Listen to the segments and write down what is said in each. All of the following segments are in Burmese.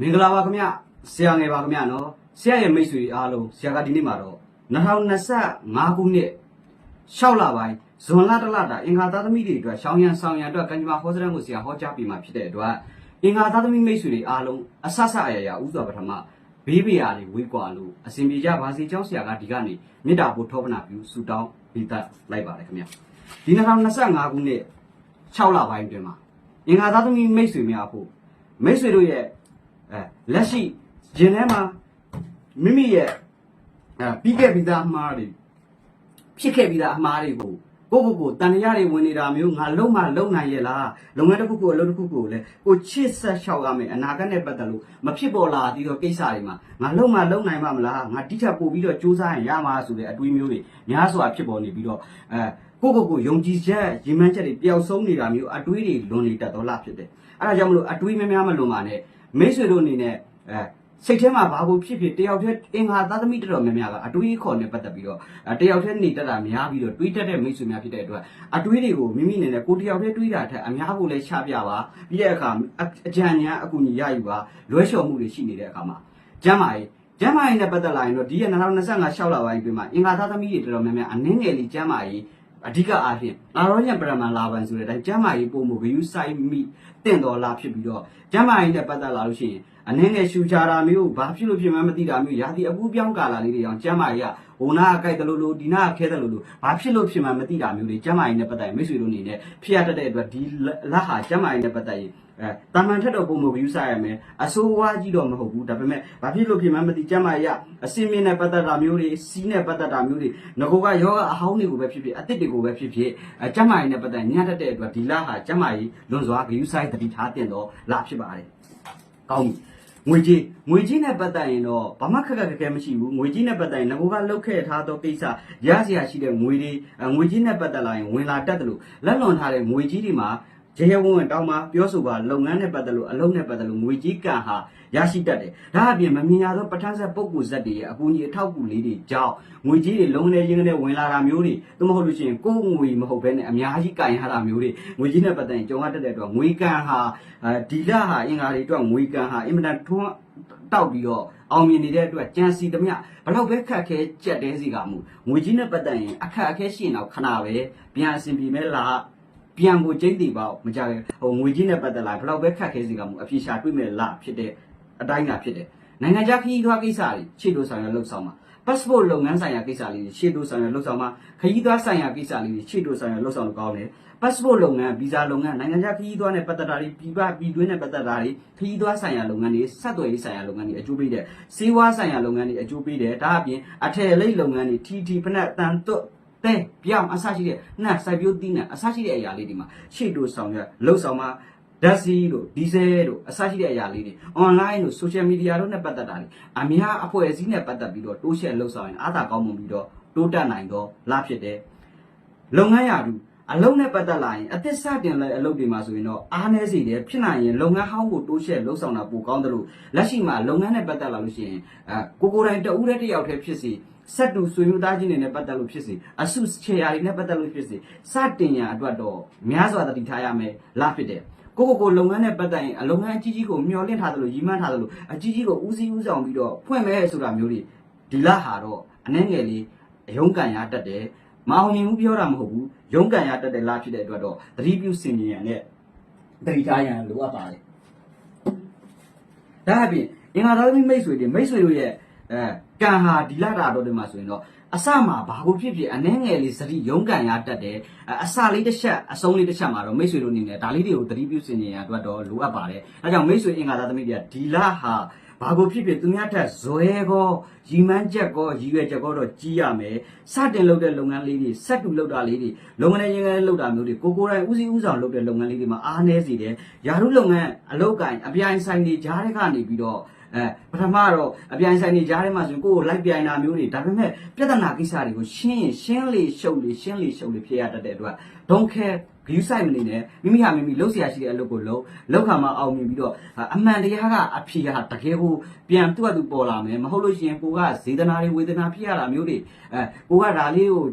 မင်္ဂလာပါခင်ဗျဆရာငယ်ပါခင်ဗျနော်ဆရာရဲ့မိတ်ဆွေအားလုံးဆရာကဒီနေ့မှာတော့2025ခုနှစ်6လပိုင်းဇွန်လတလတာအင်္ဂါသားသမီးတွေအတွက်ရှောင်းရံဆောင်ရံအတွက်ကံကြမ္မာဟောစရံကိုဆရာဟောကြားပေးมาဖြစ်တဲ့အတွက်အင်္ဂါသားသမီးမိတ်ဆွေတွေအားလုံးအဆဆအရာရာဥစွာပထမဘေးပရာတွေဝေးကွာလို့အစဉ်ပြေကြပါစေကြောင်းဆရာကဒီကနေ့မေတ္တာပို့ထောပနာပြုဆုတောင်းပေးတတ်လိုက်ပါတယ်ခင်ဗျဒီ2025ခုနှစ်6လပိုင်းတွင်မှာအင်္ဂါသားသမီးမိတ်ဆွေများဖို့မိတ်ဆွေတို့ရဲ့ အဲလက်ရှိဂျင်ထဲမှာမိမိရဲ့အဲပြီးခဲ့ပြီးသားအမှားတွေဖြစ်ခဲ့ပြီးသားအမှားတွေကိုကိုယ့်ကိုယ်ကိုတန်ရတွေဝင်နေတာမျိုးငါလုံးမလုံးနိုင်ရဲ့လားလုပ်ငန်းတစ်ခုခုအလုပ်တစ်ခုခုကိုလည်းကိုချစ်ဆက်လျှောက်ရမယ်အနာဂတ်နဲ့ပတ်သက်လို့မဖြစ်ပေါ်လာသေးတော့ကိစ္စတွေမှာငါလုံးမလုံးနိုင်မှာမလားငါတိကျပို့ပြီးတော့စူးစမ်းရင်ရမှာဆိုတဲ့အတွေးမျိုးတွေများစွာဖြစ်ပေါ်နေပြီးတော့အဲကိုယ့်ကိုယ်ကိုယုံကြည်ချက်ရည်မှန်းချက်တွေပျောက်ဆုံးနေတာမျိုးအတွေးတွေလွန်နေတတ်တော့လားဖြစ်တယ်အဲဒါကြောင့်မလို့အတွေးများများမလွန်ပါနဲ့ မိတ်ဆွေတို့အနေနဲ့အဲစိတ်ထဲမှာဘာကိုဖြစ်ဖြစ်တယောက်တည်းအင်္ဂါသားသမီးတော်တော်များများကအတွေးခေါ်နဲ့ပတ်သက်ပြီးတော့အဲတယောက်တည်းနေတတ်တာများပြီးတော့တွေးတတ်တဲ့မိတ်ဆွေများဖြစ်တဲ့အတွက်အတွေးတွေကိုမိမိအနေနဲ့ကိုယ်တယောက်တည်းတွေးတာထက်အများကိုလည်းချပြပါပြီးတဲ့အခါအအကြံဉာဏ်အကူအညီရယူပါလွဲလျှော်မှုတွေရှိနေတဲ့အခါမှာကျမ်းမာရေးကျမ်းမာရေးနဲ့ပတ်သက်လာရင်တော့ဒီရ2025 6လပိုင်းအတွင်းမှာအင်္ဂါသားသမီးတွေတော်တော်များများအနည်းငယ်လေးကျမ်းမာရေး အဓိကအားဖြင့်အာရောညံပရမန်လာပန်ဆိုတဲ့အတိုင်းကျမ်းမာရေးပုံမှုဂယုဆိုင်မိတင့်တော်လာဖြစ်ပြီးတော့ကျမ်းမာရေးနဲ့ပတ်သက်လာလို့ရှိရင်အနည်းငယ်ရှူချတာမျိုးဘာဖြစ်လို့ဖြစ်မှန်းမသိတာမျိုးရာသီအပူပြောင်းကာလာလေးတွေအောင်ကျမ်းမာရေးက ဟိုနာကကြိုက်တယ်လို့လို့ဒီနာကခဲတယ်လို့လို့ဘာဖြစ်လို့ဖြစ်မှန်းမသိတာမျိုးတွေကျမ်းမာရေးနဲ့ပတ်သက်ရင်မိတ်ဆွေတို့အနေနဲ့ဖြစ်ရတတ်တဲ့အတွက်ဒီလက်ဟာကျမ်းမာရေးနဲ့ပတ်သက်ရင်အဲတာမန်ထက်တော့ပုံမ view စားရမယ်အဆိုးဝါးကြီးတော့မဟုတ်ဘူးဒါပေမဲ့ဘာဖြစ်လို့ဖြစ်မှန်းမသိကျမ်းမာရေးကအစင်းမြင့်နဲ့ပတ်သက်တာမျိုးတွေစီးနဲ့ပတ်သက်တာမျိုးတွေငကောကယောဂအဟောင်းတွေကိုပဲဖြစ်ဖြစ်အသစ်တွေကိုပဲဖြစ်ဖြစ်အဲကျမ်းမာရေးနဲ့ပတ်သက်ညံ့တတ်တဲ့အတွက်ဒီလဟာကျမ်းမာရေးလွန်စွာ view စားတတိထားတင်တော့လဖြစ်ပါတယ်ကောင်းပြီ ငွေကြီးငွေကြီးနဲ့ပတ်သက်ရင်တော့ဘာမှခက်ခက်ခဲခဲမရှိဘူးငွေကြီးနဲ့ပတ်သက်ရင်ငကိုကလုတ်ခဲ့ထားသောကိစ္စရစရာရှိတဲ့ငွေတွေအဲငွေကြီးနဲ့ပတ်သက်လာရင်ဝင်လာတတ်တယ်လို့လက်လွန်ထားတဲ့ငွေကြီးတွေမှာရေရဝဝင်တောင်းမှာပြောဆိုပါလုပ်ငန်းနဲ့ပတ်သက်လို့အလုပ်နဲ့ပတ်သက်လို့ငွေကြီးကံဟာ ရရှိတတ်တယ်ဒါအပြင်မမြင်ရသောပဋ္ဌာန်းဆက်ပုဂ္ဂိုလ်ဇက်တွေရဲ့အကူအညီအထောက်အကူလေးတွေကြောင့်ငွေကြီးတွေလုံးနေရင်းနဲ့ဝင်လာတာမျိုးတွေသို့မဟုတ်လို့ရှိရင်ကိုယ်ငွေမဟုတ်ဘဲနဲ့အများကြီးကင်ရတာမျိုးတွေငွေကြီးနဲ့ပတ်သက်ရင်ကြုံရတတ်တဲ့အတွက်ငွေကံဟာအဲဒီလဟာအင်္ဂါတွေအတွက်ငွေကံဟာအင်မတန်ထွန်းတောက်ပြီးတော့အောင်မြင်နေတဲ့အတွက်ကြံစီသမျှဘလောက်ပဲခက်ခဲကြက်တဲစီကမှုငွေကြီးနဲ့ပတ်သက်ရင်အခက်အခဲရှိရင်တော့ခဏပဲပြန်အစဉ်ပြေမဲ့လားပြန်ကိုကျိတ်တီပေါ့မကြခဲ့ဟိုငွေကြီးနဲ့ပတ်သက်လာဘလောက်ပဲခက်ခဲစီကမှုအဖြေရှာတွေ့မဲ့လားဖြစ်တဲ့ အတိုင်းသာဖြစ်တယ်နိုင်ငံခြားခရီးသွားကိစ္စတွေခြေလို့ဆောင်ရလှုပ်ဆောင်မှာ passport လုပ်ငန်းဆိုင်ရာကိစ္စလေးတွေရှေ့တို့ဆောင်ရလှုပ်ဆောင်မှာခရီးသွားဆိုင်ရာကိစ္စလေးတွေရှေ့တို့ဆောင်ရလှုပ်ဆောင်လို့ကောင်းတယ် passport လုပ်ငန်း visa လုပ်ငန်းနိုင်ငံခြားခရီးသွားနဲ့ပတ်သက်တာတွေပြည်ပပြည်တွင်းနဲ့ပတ်သက်တာတွေခရီးသွားဆိုင်ရာလုပ်ငန်းတွေဆက်သွယ်ရေးဆိုင်ရာလုပ်ငန်းတွေအကျိုးပေးတယ်စေဝါဆိုင်ရာလုပ်ငန်းတွေအကျိုးပေးတယ်ဒါအပြင်အထည်လိပ်လုပ်ငန်းတွေ TT ဖနက်တန်တွတ်တဲ့ပြောင်းအဆရှိတဲ့နှက်စိုက်ပျိုးသီးနှံအဆရှိတဲ့အရာလေးတွေမှာရှေ့တို့ဆောင်ရလှုပ်ဆောင်မှာ ဓာတ်စီတို့ဒီဇယ်တို့အစရှိတဲ့အရာလေးတွေ online တို့ social media တို့နဲ့ပတ်သက်တာတွေအများအဖွဲ့အစည်းနဲ့ပတ်သက်ပြီးတော့တိုးရှက်လှုပ်ဆောင်ရင်အားသာကောင်းမွန်ပြီးတော့တိုးတက်နိုင်တော့လားဖြစ်တယ်လုပ်ငန်းရာထူးအလုံးနဲ့ပတ်သက်လာရင်အသစ်စတင်တဲ့အလုပ်တွေမှာဆိုရင်တော့အားနည်းစေတယ်ဖြစ်နိုင်ရင်လုပ်ငန်းဟောင်းကိုတိုးရှက်လှုပ်ဆောင်တာပိုကောင်းတယ်လို့လက်ရှိမှာလုပ်ငန်းနဲ့ပတ်သက်လာလို့ရှိရင်အဲကိုကိုယ်တိုင်တဦးတည်းတစ်ယောက်တည်းဖြစ်စီဆက်တူဆွေမျိုးသားချင်းတွေနဲ့ပတ်သက်လို့ဖြစ်စီအဆုချေရာတွေနဲ့ပတ်သက်လို့ဖြစ်စီစတင်ရအတွက်တော့များစွာတတိထားရမယ်လားဖြစ်တယ် ကိုကိုကိုလုပ်ငန်းနဲ့ပတ်သက်ရင်အလုပ်ငန်းအကြီးကြီးကိုမျှော်လင့်ထားသလိုရည်မှန်းထားသလိုအကြီးကြီးကိုဦးစီးဦးဆောင်ပြီးတော့ဖွင့်မဲဆိုတာမျိုးတွေဒီလဟာတော့အနှဲငယ်လေးရုံးကန်ရတတ်တယ်မအောင်မြင်ဘူးပြောတာမဟုတ်ဘူးရုံးကန်ရတတ်တယ်လားဖြစ်တဲ့အတွက်တော့သတိပြုစင်ကြင်ရနဲ့သတိထားရန်လိုအပ်ပါတယ်ဒါအပြင်အင်္ဂါသားသမီးမိတ်ဆွေတွေမိတ်ဆွေတို့ရဲ့ အဲကံဟာဒီလတာတော့ဒီမှာဆိုရင်တော့အစမှာဘာကိုဖြစ်ဖြစ်အနှဲငယ်လေးစတိရုံးကန်ရတတ်တယ်အစလေးတစ်ချက်အဆုံးလေးတစ်ချက်မှာတော့မိတ်ဆွေတို့အနေနဲ့ဒါလေးတွေကိုသတိပြုစင်ကြင်ရအတွက်တော့လိုအပ်ပါတယ်အဲကြောင့်မိတ်ဆွေအင်္ဂါသားသမီးတွေကဒီလဟာဘာကိုဖြစ်ဖြစ်သူများထက်ဇွဲကောရီမန်းချက်ကောရည်ရွယ်ချက်ကောတော့ကြီးရမယ်စတင်လုပ်တဲ့လုပ်ငန်းလေးတွေစက်တူလုပ်တာလေးတွေလုပ်ငန်းရင်းငယ်လုပ်တာမျိုးတွေကိုကိုယ်တိုင်ဦးစီးဦးဆောင်လုပ်တဲ့လုပ်ငန်းလေးတွေမှာအားနည်းစေတယ်ယာရုလုပ်ငန်းအလုပ်ကိုင်အပြိုင်ဆိုင်တွေကြားတဲ့ကနေပြီးတော့ အဲပထမတော့အပြိုင်ဆိုင်နေကြားထဲမှာဆိုရင်ကိုယ်ကိုလိုက်ပြိုင်တာမျိုးတွေဒါပေမဲ့ပြဿနာကိစ္စတွေကိုရှင်းရင်ရှင်းလေရှုပ်လေရှင်းလေရှုပ်လေဖြစ်ရတတ်တဲ့အတွက် don't care ဂယူးဆိုင်မနေနဲ့မိမိဟာမိမိလှုပ်ရှားရှိတဲ့အလုပ်ကိုလုပ်လောက်ခါမှာအောင်မြင်ပြီးတော့အမှန်တရားကအဖြေဟာတကယ်ကိုပြန်သူ့အတူပေါ်လာမယ်မဟုတ်လို့ရှိရင်ကိုကဇေဒနာတွေဝေဒနာဖြစ်ရတာမျိုးတွေအဲကိုကဒါလေးကို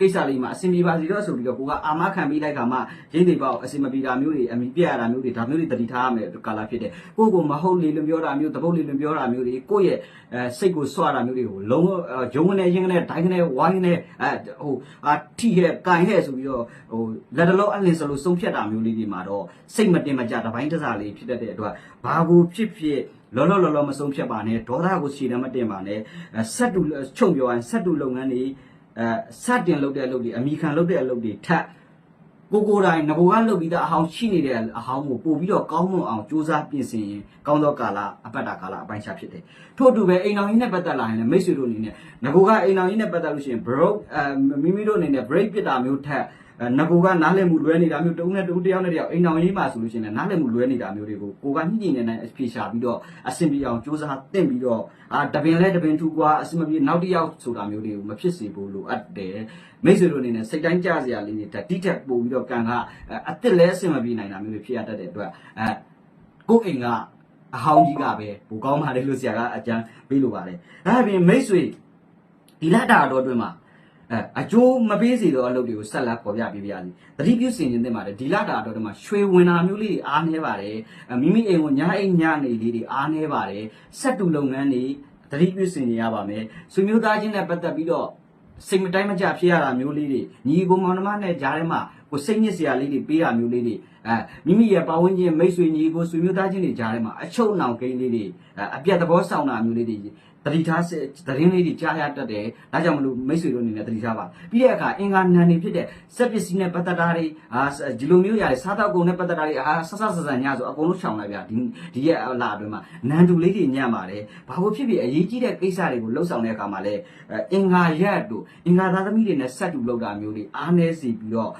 ကိစ္စလေးမှာအဆင်ပြေပါစီတော့ဆိုပြီးတော့ကိုကအာမခံပြီးလိုက်ခါမှရင်းနေပေါ့အဆင်မပြေတာမျိုးတွေအမိပြရတာမျိုးတွေဒါမျိုးတွေတတိထားရမယ်ကာလာဖြစ်တယ်ကိုကိုမဟုတ်လေလို့ပြောတာမျိုးတပုတ်လေလို့ပြောတာမျိုးတွေကိုယ့်ရဲ့အဲစိတ်ကိုစွတာမျိုးတွေကိုလုံးဂျုံကနေရင်းကနေဒိုင်းကနေဝိုင်းနေအဲဟိုအာထိခဲ့ကန်ခဲ့ဆိုပြီးတော့ဟိုလက်တလုံးအလင်းစလို့ဆုံးဖြတ်တာမျိုးလေးတွေမှာတော့စိတ်မတင်မကြတပိုင်းတစားလေးဖြစ်တတ်တဲ့အတွက်ဘာကိုဖြစ်ဖြစ်လောလောလောလောမဆုံးဖြတ်ပါနဲ့ဒေါသကိုရှည်တယ်မတင်ပါနဲ့ဆက်တူချုပ်ပြောရင်ဆက်တူလုပ်ငန်းတွေ အဲစတင်လုပ်တဲ့အလုပ်တွေအမိခံလုပ်တဲ့အလုပ်တွေထပ်ကိုကိုယ်တိုင်ငဘိုကလုပ်ပြီးသားအဟောင်းရှိနေတဲ့အဟောင်းကိုပို့ပြီးတော့ကောင်းမွန်အောင်စူးစမ်းပြင်ဆင်ရင်ကောင်းသောကာလအပတ်တာကာလအပိုင်းခြားဖြစ်တယ်ထို့အတူပဲအိမ်တော်ကြီးနဲ့ပတ်သက်လာရင်လည်းမိတ်ဆွေတို့အနေနဲ့ငဘိုကအိမ်တော်ကြီးနဲ့ပတ်သက်လို့ရှိရင် broke အဲမိမိတို့အနေနဲ့ break ပြစ်တာမျိုးထက်အဲ ငကိုကနားလည်မှုလွဲနေတာမျိုးတဦးနဲ့တဦးတယောက်နဲ့တယောက်အိမ်တော်ရေးမှာဆိုလို့ရှိရင်လည်းနားလည်မှုလွဲနေတာမျိုးတွေကိုကိုကညှိညှိနေနေအဖြေရှာပြီးတော့အဆင်ပြေအောင်စူးစမ်းသင့်ပြီးတော့အာတပင်လဲတပင်ထူကွာအဆင်မပြေနောက်တစ်ယောက်ဆိုတာမျိုးတွေကိုမဖြစ်စေဖို့လိုအပ်တယ်မိတ်ဆွေတို့အနေနဲ့စိတ်တိုင်းကြစရာလေးတွေတက်တိတက်ပို့ပြီးတော့ကံကအစ်စ်လဲအဆင်မပြေနိုင်တာမျိုးတွေဖြစ်ရတတ်တဲ့အတွက်အဲကိုယ့်အိမ်ကအဟောင်းကြီးကပဲဘူကောင်းပါလေလို့ဆရာကအကြံပေးလိုပါတယ်ဒါအပြင်မိတ်ဆွေဒီလက်တာတော်အတွင်းမှာ အဲအကျိုးမပေးစေသောအလုပ်တွေကိုဆက်လက်ပေါ်ပြပေးပါရစေ။တတိပြုစင်ခြင်းတင်ပါတယ်ဒီလတာတော်တွေမှာရွှေဝင်တာမျိုးလေးတွေအားနေပါတယ်။မိမိအိမ်ကိုညာအိမ်ညနေလေးတွေအားနေပါတယ်။ဆက်တူလုပ်ငန်းတွေတတိပြုစင်နေရပါမယ်။ဆွေမျိုးသားချင်းနဲ့ပတ်သက်ပြီးတော့စိတ်မတိုင်းမကြဖြစ်ရတာမျိုးလေးတွေညီကိုမောင်နှမနဲ့ကြားထဲမှာကိုစိတ်ညစ်စရာလေးတွေပေးတာမျိုးလေးတွေအဲမိမိရဲ့ပတ်ဝန်းကျင်မိတ်ဆွေညီကိုဆွေမျိုးသားချင်းတွေကြားထဲမှာအချုပ်နှောင်ကိန်းလေးတွေအပြတ်သဘောဆောင်တာမျိုးလေးတွေ တတိထားသတင်းလေးတွေကြားရတတ်တယ်ဒါကြောင့်မလို့မိတ်ဆွေတို့အနေနဲ့တတိထားပါပြီးတဲ့အခါအင်္ဂါနံနေဖြစ်တဲ့စက်ပစ္စည်းနဲ့ပတ်သက်တာတွေအာဒီလိုမျိုးရတယ်စားတော့ကုန်နဲ့ပတ်သက်တာတွေအာဆဆဆဆညဆိုအကုန်လုံးရှောင်လိုက်ဗျာဒီဒီရဲ့အလားအတွင်းမှာနန်တူလေးတွေညံ့ပါတယ်ဘာလို့ဖြစ်ဖြစ်အရေးကြီးတဲ့ကိစ္စတွေကိုလှုပ်ဆောင်တဲ့အခါမှာလဲအင်္ဂါရက်တို့အင်္ဂါသားသမီးတွေနဲ့ဆက်တူလောက်တာမျိုးတွေအားနေစီပြီးတော့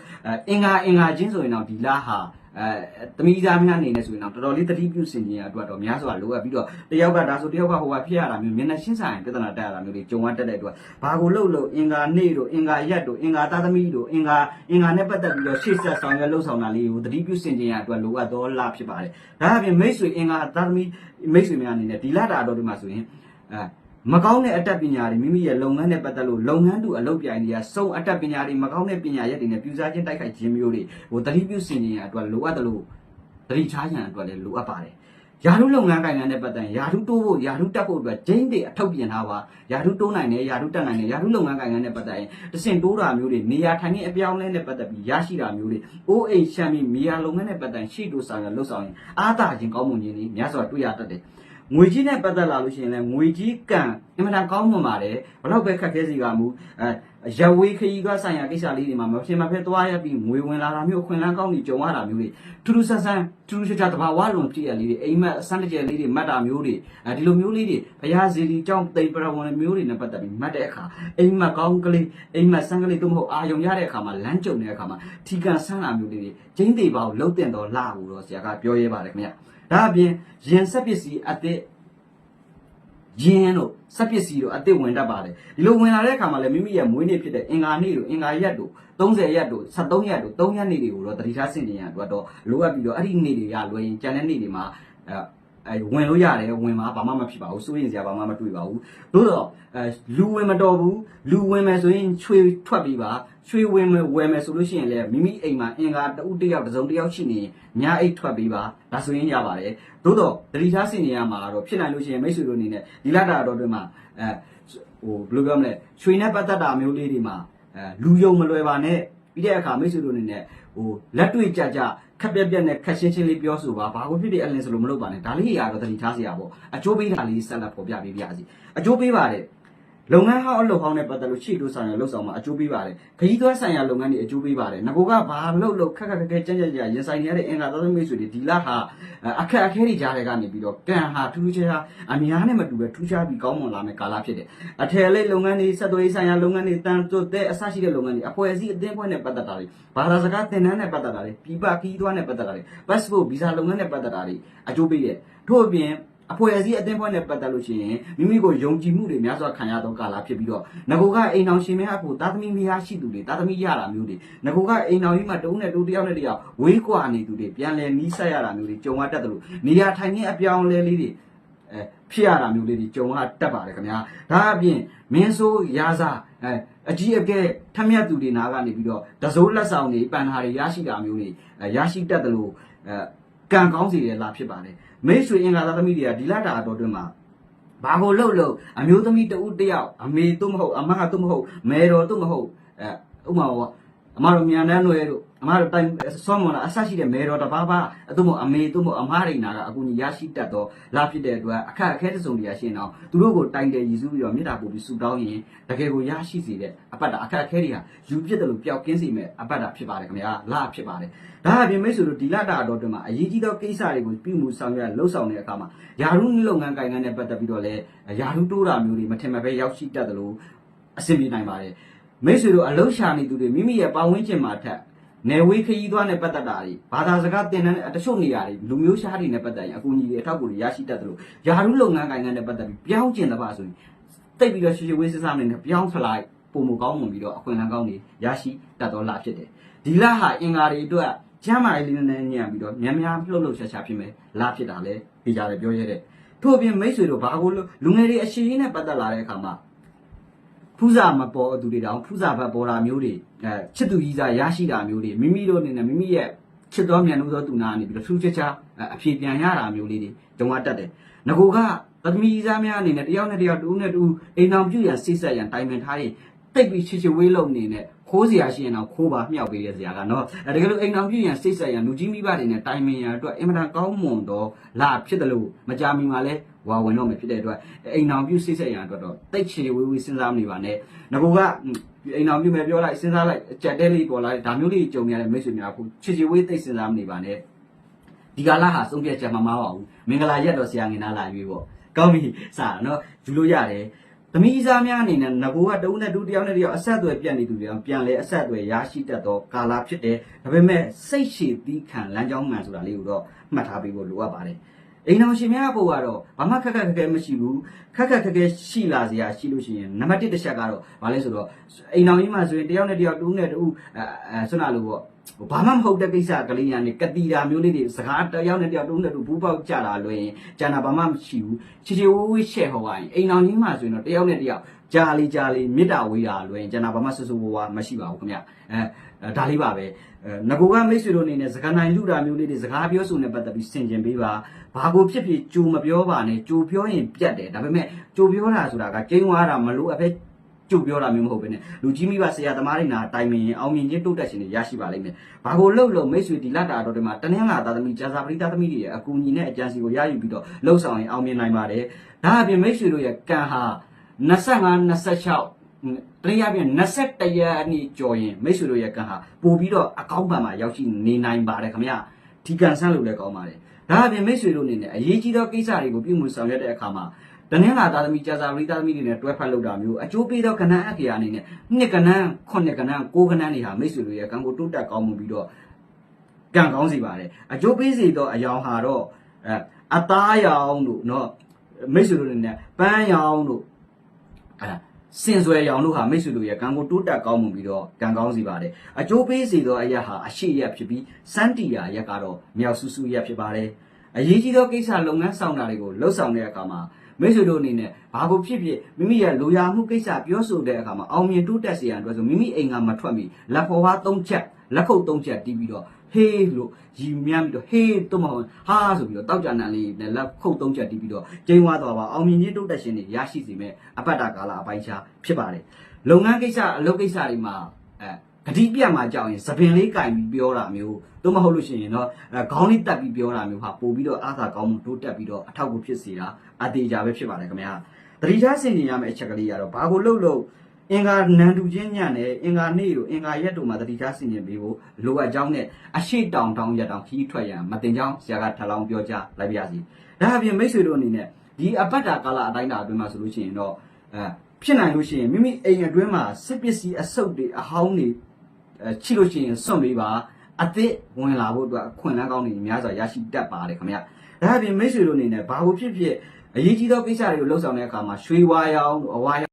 အင်္ဂါအင်္ဂါချင်းဆိုရင်တော့ဒီလားဟာ အဲသမီးသားများအနေနဲ့ဆိုရင်တော့တော်တော်လေးတတိပြုစင်ခြင်းအတွက်တော့များစွာလိုအပ်ပြီးတော့တယောက်ကဒါဆိုတယောက်ကဟိုကဖြစ်ရတာမျိုးမျက်နှာရှင်းဆိုင်ပြဿနာတက်ရတာမျိုးတွေကြုံရတတ်တဲ့အတွက်ဘာကိုလှုပ်လို့အင်္ဂါနေ့တို့အင်္ဂါရက်တို့အင်္ဂါသားသမီးတို့အင်္ဂါအင်္ဂါနဲ့ပတ်သက်ပြီးတော့ရှေ့ဆက်ဆောင်ရွက်လှုပ်ဆောင်တာလေးကိုတတိပြုစင်ခြင်းအတွက်လိုအပ်တော့လာဖြစ်ပါတယ်ဒါအပြင်မိတ်ဆွေအင်္ဂါသားသမီးမိတ်ဆွေများအနေနဲ့ဒီလတာတော်ဒီမှာဆိုရင်အဲ မကောင်းတဲ့အတတ်ပညာတွေမိမိရဲ့လုပ်ငန်းနဲ့ပတ်သက်လို့လုပ်ငန်းတူအလုပ်ပြိုင်တွေကစုံအတတ်ပညာတွေမကောင်းတဲ့ပညာရက်တွေနဲ့ပြူစားခြင်းတိုက်ခိုက်ခြင်းမျိုးတွေဟိုတတိပြုစင်ခြင်းအတွက်လိုအပ်တယ်လို့တတိချားရန်အတွက်လည်းလိုအပ်ပါတယ်ယာထုလုပ်ငန်းကိုင်ငန်းနဲ့ပတ်သက်ရင်ယာထုတိုးဖို့ယာထုတက်ဖို့အတွက်ဂျိန်းတွေအထောက်ပြင်ထားပါယာထုတိုးနိုင်တယ်ယာထုတက်နိုင်တယ်ယာထုလုပ်ငန်းကိုင်ငန်းနဲ့ပတ်သက်ရင်တဆင့်တိုးတာမျိုးတွေနေရာထိုင်ခြင်းအပြောင်းလဲနဲ့ပတ်သက်ပြီးရရှိတာမျိုးတွေအိုးအိမ်ရှမ်းပြီးမြေယာလုပ်ငန်းနဲ့ပတ်သက်ရင်ရှေ့တိုးဆောင်ရလှုပ်ဆောင်ရင်အားသာခြင်းကောင်းမွန်ခြင်းတွေများစွာတွေ့ရတတ်တယ် ငွေကြီးနဲ့ပတ်သက်လာလို့ရှိရင်လည်းငွေကြီးကံအင်မတန်ကောင်းမွန်ပါတယ်ဘလောက်ပဲခက်ခဲစီကမူအဲ ရဝေးခရီးကဆိုင်ရာကိစ္စလေးတွေမှာမဖြစ်မဖက်သွားရပြီးငွေဝင်လာတာမျိုးအခွင့်အလမ်းကောင်းတွေကြုံရတာမျိုးတွေထူးထူးဆန်းဆန်းထူးထူးခြားခြားတဘာဝလွန်ဖြစ်ရလေးတွေအိမ်မက်အစမ်းတကျလေးတွေမှတ်တာမျိုးတွေအဲဒီလိုမျိုးလေးတွေဘုရားဇီတီကြောင့်တိမ်ပရဝဏမျိုးတွေနဲ့ပတ်သက်ပြီးမှတ်တဲ့အခါအိမ်မက်ကောင်းကလေးအိမ်မက်ဆန်းကလေးတို့မဟုတ်အာယုံရတဲ့အခါမှာလမ်းကြုံတဲ့အခါမှာထီကန်ဆန်းတာမျိုးလေးတွေကျင်းသေးပါကိုလှုပ်တင်တော့လာဘူးတော့ဆရာကပြောရဲပါတယ်ခင်ဗျဒါအပြင်ရင်ဆက်ပစ္စည်းအသစ် ရင်းတို့စက်ပစ္စည်းတို့အသစ်ဝင်တတ်ပါတယ်ဒီလိုဝင်လာတဲ့အခါမှာလည်းမိမိရဲ့မွေးနေ့ဖြစ်တဲ့အင်္ဂါနေ့တို့အင်္ဂါရက်တို့30ရက်တို့73ရက်တို့3ရက်နေ့တွေကိုတော့တတိထားဆင်ကျင်ရအတွက်တော့လိုအပ်ပြီးတော့အဲ့ဒီနေ့တွေကလွယ်ရင်ကျန်တဲ့နေ့တွေမှာအဲအဲဝင်လို့ရတယ်ဝင်မှာဘာမှမဖြစ်ပါဘူးစိုးရင်စရာဘာမှမတွေ့ပါဘူးသို့တော့အဲလူဝင်မတော်ဘူးလူဝင်မယ်ဆိုရင်ချွေထွက်ပြီးပါ ချွေဝင်မယ်ဝယ်မယ်ဆိုလို့ရှိရင်လည်းမိမိအိမ်မှာအင်္ဂါတဦးတစ်ယောက်တစ်စုံတစ်ယောက်ရှိနေရင်ညာအိတ်ထွက်ပြီးပါဒါဆိုရင်ရပါတယ်သို့တော့တတိထားဆင်ကျင်ရမှာတော့ဖြစ်နိုင်လို့ရှိရင်မိတ်ဆွေတို့အနေနဲ့ဒီလတာတော်တွင်မှာအဲဟိုဘယ်လိုပြောမလဲချွေနဲ့ပတ်သက်တာမျိုးလေးတွေမှာအဲလူယုံမလွယ်ပါနဲ့ပြီးတဲ့အခါမိတ်ဆွေတို့အနေနဲ့ဟိုလက်တွေ့ကြကြခက်ပြက်ပြက်နဲ့ခက်ရှင်းရှင်းလေးပြောဆိုပါဘာကိုဖြစ်ဖြစ်အလင်းစလို့မလုပ်ပါနဲ့ဒါလေးရတော့တတိထားစရာပေါ့အကျိုးပေးတာလေးဆက်လက်ပေါ်ပြပေးပြစီအကျိုးပေးပါတယ် လုပ်ငန်းဟောင်းအလုပ်ဟောင်းနဲ့ပတ်သက်လို့ရှေ့တို့ဆိုင်ရာလှုပ်ဆောင်မှာအကျိုးပေးပါတယ်ခရီးသွားဆိုင်ရာလုပ်ငန်းတွေအကျိုးပေးပါတယ်ငကိုကဘာလုပ်လို့ခက်ခက်ခက်ခဲကြမ်းကြမ်းကြရင်ဆိုင်နေရတဲ့အင်္ဂါသောမိတ်ဆွေတွေဒီလဟာအခက်အခဲတွေကြားတွေကနေပြီးတော့ကံဟာထူးထူးခြားခြားအများနဲ့မတူပဲထူးခြားပြီးကောင်းမွန်လာမယ့်ကာလဖြစ်တယ်အထယ်လေးလုပ်ငန်းတွေစက်သွေးဆိုင်ရာလုပ်ငန်းတွေတန်တုတ်တဲ့အစရှိတဲ့လုပ်ငန်းတွေအဖွဲ့အစည်းအသင်းဖွဲ့နဲ့ပတ်သက်တာတွေဘာသာစကားသင်တန်းနဲ့ပတ်သက်တာတွေပြည်ပခီးသွားနဲ့ပတ်သက်တာတွေ passport visa လုပ်ငန်းနဲ့ပတ်သက်တာတွေအကျိုးပေးတယ်ထို့အပြင် အဖွဲ့အစည်းအသင်းဖွဲ့နဲ့ပတ်သက်လို့ရှိရင်မိမိကိုယုံကြည်မှုတွေများစွာခံရသောကာလဖြစ်ပြီးတော့ငကိုကအိမ်အောင်ရှင်များကိုတာသမီမယားရှိသူတွေတာသမီရတာမျိုးတွေငကိုကအိမ်အောင်ကြီးမှာတဦးနဲ့တူတယောက်နဲ့တယောက်ဝေးကွာနေသူတွေပြန်လည်နီးဆက်ရတာမျိုးတွေကြုံရတတ်တယ်လို့နေရာထိုင်ခြင်းအပြောင်းအလဲလေးတွေအဲဖြစ်ရတာမျိုးလေးတွေကြုံရတတ်ပါတယ်ခင်ဗျာဒါအပြင်မင်းဆိုးရာဇာအဲအကြီးအကဲထက်မြက်သူတွေနာကနေပြီးတော့တစိုးလက်ဆောင်တွေပန်ဟာတွေရရှိတာမျိုးတွေအဲရရှိတတ်တယ်လို့အဲကံကောင်းစီရလာဖြစ်ပါတယ် မိတ်ဆွေအင်္ဂါသားသမီးတွေကဒီလတာအတော်တွင်မှာဘာကိုလှုပ်လို့အမျိုးသမီးတဦးတယောက်အမေတို့မဟုတ်အမကတို့မဟုတ်မဲတော်တို့မဟုတ်အဲဥပမာပေါ့အမတို့မြန်တန်းတွေတို့ အမတို့တိုင်စောမွန်လာအဆရှိတဲ့မဲတော်တပါးပါအတို့မအမေတို့မအမရိနာကအကူကြီးရရှိတတ်တော့လာဖြစ်တဲ့အတွက်အခက်အခဲတစ်စုံတရာရှင်းအောင်သူတို့ကိုတိုင်တယ်ရည်စူးပြီးတော့မေတ္တာပို့ပြီးဆုတောင်းရင်တကယ်ကိုရရှိစေတဲ့အပတ်တာအခက်အခဲတွေဟာယူပြစ်တယ်လို့ပျောက်ကင်းစေမဲ့အပတ်တာဖြစ်ပါတယ်ခင်ဗျာလာဖြစ်ပါတယ်ဒါအပြင်မိတ်ဆွေတို့ဒီလတာအတော်တွင်မှာအရေးကြီးသောကိစ္စတွေကိုပြုမှုဆောင်ရွက်လှုပ်ဆောင်တဲ့အခါမှာယာရုလုပ်ငန်းကိုင်ငန်းနဲ့ပတ်သက်ပြီးတော့လည်းယာရုတိုးတာမျိုးတွေမထင်မှတ်ပဲရောက်ရှိတတ်တယ်လို့အဆင်ပြေနိုင်ပါတယ်မိတ်ဆွေတို့အလုံးရှာနေသူတွေမိမိရဲ့ပတ်ဝန်းကျင်မှာထက် နယ်ဝေးခရီးသွားနဲ့ပတ်သက်တာတွေဘာသာစကားသင်တန်းတချို့နေရာတွေလူမျိုးရှားတွေနဲ့ပတ်သက်ရင်အကူအညီတွေအထောက်အကူတွေရရှိတတ်တယ်လို့ယာရုလုပ်ငန်းကိုင်ငန်းနဲ့ပတ်သက်ပြီးပြောင်းကျင်တဲ့ပါဆိုရင်တိတ်ပြီးတော့ရှေ့ရှေ့ဝေးစစ်စားနေနဲ့ပြောင်းဖလိုက်ပုံမကောင်းမှပြီးတော့အခွင့်အလမ်းကောင်းတွေရရှိတတ်တော့လာဖြစ်တယ်ဒီလဟာအင်္ဂါတွေအတွက်ကျမ်းမာရေးလေးနဲ့ညံ့ပြီးတော့များများလှုပ်လှုပ်ရှားရှားဖြစ်မယ်လာဖြစ်တာလဲဒီကြတယ်ပြောရတဲ့ထို့အပြင်မိတ်ဆွေတို့ဘာကိုလို့လူငယ်တွေအရှိကြီးနဲ့ပတ်သက်လာတဲ့အခါမှာ ဖူးစာမပေါ်သူတွေတောင်ဖူးစာဘက်ပေါ်တာမျိုးတွေအဲချစ်သူကြီးစားရရှိတာမျိုးတွေမိမိတို့အနေနဲ့မိမိရဲ့ချစ်တော်မြန်လို့သောသူနာကနေပြီးတော့ထူးခြားခြားအဖြေပြန်ရတာမျိုးလေးတွေတုံးဝတတ်တယ်။ငကိုကသမီးစားများအနေနဲ့တယောက်နဲ့တယောက်တူနဲ့တူအိမ်အောင်ပြုရန်စိတ်ဆက်ရန်တိုင်ပင်ထားရင်တိတ်ပြီးချစ်ချစ်ဝေးလုံးနေနဲ့ ခိုးစရာရှိရင်တော့ခိုးပါမြောက်ပေးရစရာကနော်အဲတကယ်လို့အိမ်အောင်ပြုရန်စိတ်ဆက်ရန်လူကြီးမိဘတွေနဲ့တိုင်ပင်ရန်အတွက်အင်မတန်ကောင်းမွန်တော့လာဖြစ်တယ်လို့မကြမီမှာလဲဝါဝင်တော့မယ်ဖြစ်တဲ့အတွက်အိမ်အောင်ပြုစိတ်ဆက်ရန်အတွက်တော့တိတ်ချစ်ဝေးဝေးစဉ်းစားမနေပါနဲ့ငကိုကအိမ်အောင်ပြုမယ်ပြောလိုက်စဉ်းစားလိုက်ကြက်တဲလေးပေါ်လာတယ်ဒါမျိုးလေးကြုံရတဲ့မိတ်ဆွေများအခုချစ်ချစ်ဝေးတိတ်စဉ်းစားမနေပါနဲ့ဒီကလာဟာဆုံးဖြတ်ချက်မမှားပါဘူးမင်္ဂလာရက်တော်ဆရာငင်သားလာရွေးပေါ့ကောင်းပြီစတာနော်ယူလို့ရတယ် သမီးစားများအနေနဲ့ငကိုကတဦးနဲ့တူတယောက်နဲ့တယောက်အဆက်အသွယ်ပြတ်နေသူတွေအောင်ပြန်လဲအဆက်အသွယ်ရရှိတတ်သောကာလာဖြစ်တယ်ဒါပေမဲ့စိတ်ရှည်သီးခံလမ်းကြောင်းမှန်ဆိုတာလေးကိုတော့မှတ်ထားပေးဖို့လိုအပ်ပါတယ်အိမ်တော်ရှင်များဖို့ကတော့ဘာမှခက်ခက်ခက်ခဲမရှိဘူးခက်ခက်ခက်ခဲရှိလာစရာရှိလို့ရှိရင်နံပါတ်1တစ်ချက်ကတော့ဘာလဲဆိုတော့အိမ်တော်ကြီးမှာဆိုရင်တယောက်နဲ့တယောက်တူနဲ့တူအဲအဲဆွနာလို့ပေါ့ ဘာမှမဟုတ်တဲ့ကိစ္စကလေးညာနေကတိတာမျိုးလေးတွေစကားတယောက်နဲ့တယောက်တုံးနဲ့တူဘူးပေါက်ကြတာလွင်ကျန်တာဘာမှမရှိဘူးချီချီဝဝေးရှဲဟောပါရင်အိမ်အောင်ကြီးမှဆိုရင်တော့တယောက်နဲ့တယောက်ကြာလီကြာလီမေတ္တာဝေးတာလွင်ကျန်တာဘာမှဆူဆူဝဝမရှိပါဘူးခင်ဗျအဲဒါလေးပါပဲအဲငကိုကမိတ်ဆွေတို့အနေနဲ့စကားနိုင်လူတာမျိုးလေးတွေစကားပြောဆိုနေပတ်သက်ပြီးဆင်ကျင်ပေးပါဘာကိုဖြစ်ဖြစ်ကြိုမပြောပါနဲ့ကြိုပြောရင်ပြတ်တယ်ဒါပေမဲ့ကြိုပြောတာဆိုတာကကျင်းသွားတာမလို့အဖက် ကြုတ်ပြောတာမျိုးမဟုတ်ဘဲနဲ့လူကြီးမိဘဆရာသမားတွေနာတိုင်ပင်ရင်အောင်မြင်ခြင်းတိုးတက်ခြင်းတွေရရှိပါလိမ့်မယ်။ဘာကိုလှုပ်လို့မိတ်ဆွေဒီလတ်တာတော့ဒီမှာတနင်္လာသားသမီးကြာစာပရိသတ်သမီးတွေရဲ့အကူအညီနဲ့အကြံစီကိုရယူပြီးတော့လှုပ်ဆောင်ရင်အောင်မြင်နိုင်ပါတယ်။ဒါအပြင်မိတ်ဆွေတို့ရဲ့ကံဟာ25 26တနည်းအားဖြင့်21ရက်အနည်းကျော်ရင်မိတ်ဆွေတို့ရဲ့ကံဟာပို့ပြီးတော့အကောင်းဘန်မှာရောက်ရှိနေနိုင်ပါတယ်ခင်ဗျာ။ဒီကံဆန်းလို့လည်းကောင်းပါတယ်။ဒါအပြင်မိတ်ဆွေတို့အနေနဲ့အရေးကြီးသောကိစ္စတွေကိုပြုမှုဆောင်ရွက်တဲ့အခါမှာ တနင်္လာသားသမီးကြာစာပရိသတ်သမီးတွေနဲ့တွဲဖက်လုပ်တာမျိုးအကျိုးပေးသောကဏ္ဍအခေယာအနေနဲ့နှစ်ကဏ္ဍခုနှစ်ကဏ္ဍကိုးကဏ္ဍတွေဟာမိတ်ဆွေတို့ရဲ့ကံကိုတိုးတက်ကောင်းမှုပြီးတော့ကံကောင်းစေပါတယ်အကျိုးပေးစေသောအယောင်ဟာတော့အဲအသားရောင်တို့เนาะမိတ်ဆွေတို့အနေနဲ့ပန်းရောင်တို့အဲစင်ဆွဲရောင်တို့ဟာမိတ်ဆွေတို့ရဲ့ကံကိုတိုးတက်ကောင်းမှုပြီးတော့ကံကောင်းစေပါတယ်အကျိုးပေးစေသောအရက်ဟာအရှိရက်ဖြစ်ပြီးစန်းတီယာရက်ကတော့မြောက်ဆူဆူရက်ဖြစ်ပါတယ်အရေးကြီးသောကိစ္စလုပ်ငန်းဆောင်တာတွေကိုလှုပ်ဆောင်တဲ့အခါမှာ မိတ်ဆွေတို့အနေနဲ့ဘာကိုဖြစ်ဖြစ်မိမိရဲ့လိုရာမှုကိစ္စပြောဆိုတဲ့အခါမှာအောင်မြင်တိုးတက်စေရန်အတွက်ဆိုမိမိအိမ်ကမထွက်မီလက်ဖော်ဝါ၃ချက်လက်ခုပ်၃ချက်တီးပြီးတော့ဟေးလို့ရီမြန်းပြီးတော့ဟေးတော့မဟုတ်ဟာဆိုပြီးတော့တောက်ကြနံလေးနဲ့လက်ခုပ်၃ချက်တီးပြီးတော့ကျင်းဝါသွားပါအောင်မြင်ခြင်းတိုးတက်ခြင်းတွေရရှိစေမဲ့အပတ်တာကာလအပိုင်းခြားဖြစ်ပါတယ်လုပ်ငန်းကိစ္စအလုပ်ကိစ္စတွေမှာအဲ ဂတိပြတ်မှာကြောက်ရင်သပင်လေးကင်ပြီးပြောတာမျိုးတော့မဟုတ်လို့ရှိရင်တော့အဲခေါင်းလေးတက်ပြီးပြောတာမျိုးဟာပို့ပြီးတော့အားသာကောင်းမှုတိုးတက်ပြီးတော့အထောက်အကူဖြစ်စေတာအသေးကြပဲဖြစ်ပါတယ်ခင်ဗျာတတိချဆင်ကျင်ရမယ့်အချက်ကလေးကတော့ဘာကိုလှုပ်လို့အင်္ဂါနန်တူချင်းညံ့နဲ့အင်္ဂါနေ့တို့အင်္ဂါရက်တို့မှာတတိချဆင်ကျင်ပေးဖို့လိုအပ်ကြောင်းနဲ့အရှိတောင်တောင်ရက်တောင်ခီးထွက်ရန်မတင်ကြောင်းဆရာကထပ်လောင်းပြောကြားလိုက်ပါရစီဒါအပြင်မိတ်ဆွေတို့အနေနဲ့ဒီအပတ်တာကာလအတိုင်းတာအတွင်းမှာဆိုလို့ရှိရင်တော့အဲဖြစ်နိုင်လို့ရှိရင်မိမိအိမ်အတွင်းမှာစစ်ပစ္စည်းအဆုတ်တွေအဟောင်းတွေ အဲချိလို့ရှိရင်စွန့်ပေးပါအသစ်ဝင်လာဖို့အတွက်အခွင့်အလမ်းကောင်းတွေများစွာရရှိတတ်ပါတယ်ခင်ဗျဒါအပြင်မိတ်ဆွေတို့အနေနဲ့ဘာလို့ဖြစ်ဖြစ်အရေးကြီးသောကိစ္စတွေကိုလှုပ်ဆောင်တဲ့အခါမှာရွှေဝါရောင်တို့အဝါရောင်